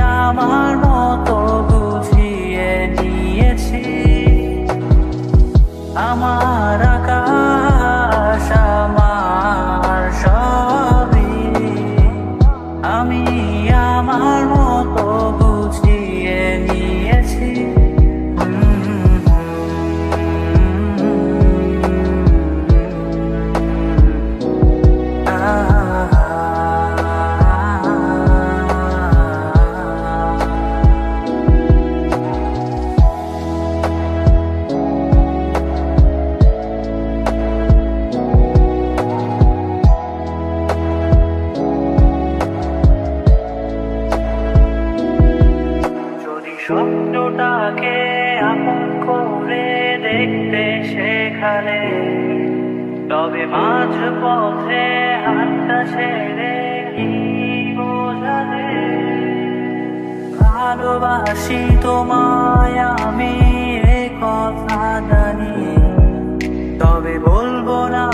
আমার মতো গুছিয়ে নিয়েছি। আমার আপন করে দেখতে সেখানে। তবে মাঝ পথে হাতটা ছেড়ে কি বোঝালে ভালোবাসি তোমায় আমি এ কথা জানি তবে বলব না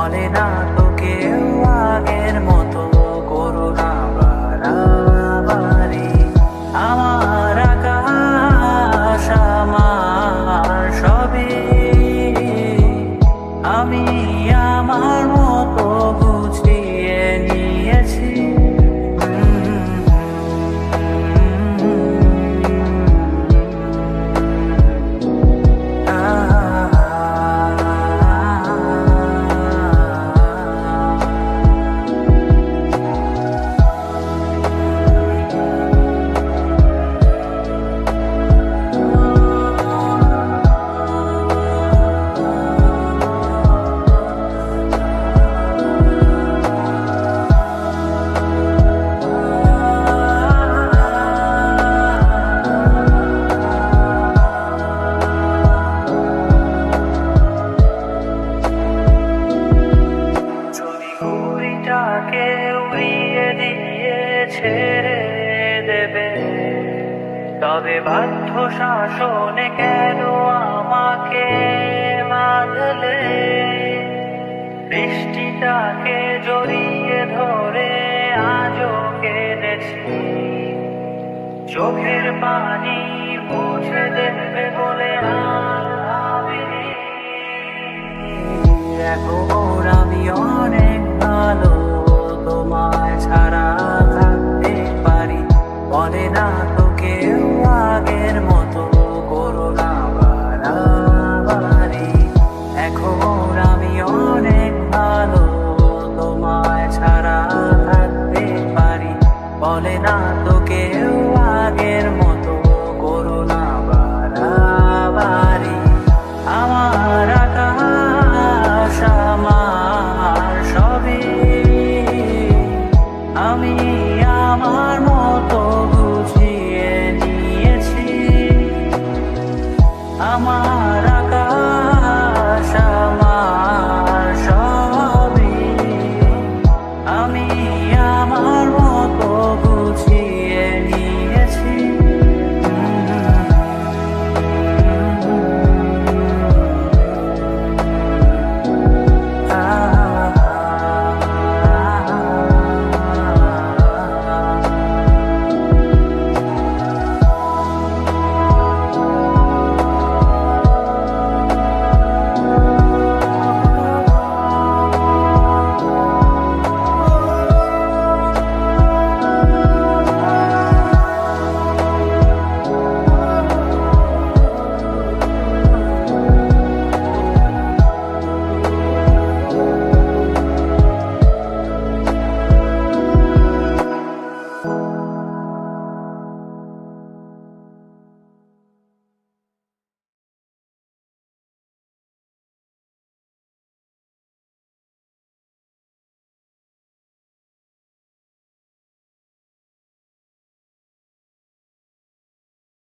বলে না ঘুড়িটাকে উড়িয়ে দিয়ে ছেড়ে দেবে। তবে বাধ্য শাসনে কেন আমাকে বাঁধলে? বৃষ্টিটাকে জড়িয়ে ধরে আজও কেঁদেছি। চোখের পানি মুছে দেবে বলে ভাবিনি। এখন